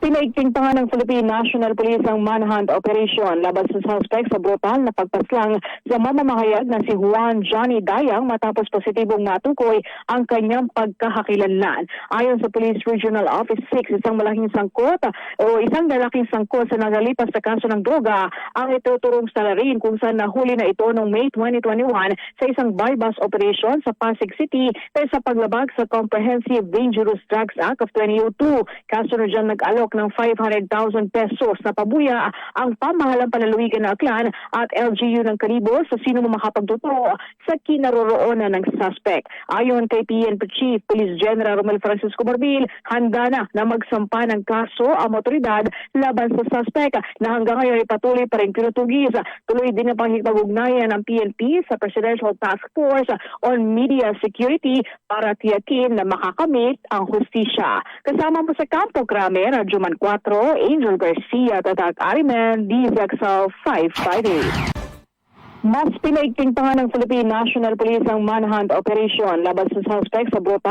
pinaigting pa nga ng Philippine National Police ang manhunt operation laban sa suspect sa brutal na pagpaslang sa mamamahayag na si Juan Johnny Dayang matapos positibong matukoy ang kanyang pagkakakilanlan. Ayon sa Police Regional Office 6, isang malaking sangkot o isang lalaking sangkot sa nagalipas na kaso ng droga ang ituturong sa larin kung saan nahuli na ito noong May 2021 sa isang bypass operation sa Pasig City dahil sa paglabag sa Comprehensive Dangerous Drugs Act of 2002. Kaso na dyan nag-alok ng 500,000 pesos na pabuya ang pamahalang palaluigan ng Aklan at LGU ng Karibo sa sino mo makapagtotoo sa kinaroroonan ng suspect. Ayon kay PNP Chief Police General Romel Francisco Marbil, handa na na magsampa ng kaso ang otoridad laban sa suspect na hanggang ngayon ay patuloy pa rin pinutugis. Tuloy din ang pangipag-ugnayan ng PNP sa Presidential Task Force on Media Security para tiyakin na makakamit ang hustisya. Kasama mo sa Campo Grame, Radyoman 4, Angel Garcia, Tatak Ariman, DZXL 558. Mas pinaigting pa nga ng Philippine National Police ang manhunt operation laban sa suspect sa brutal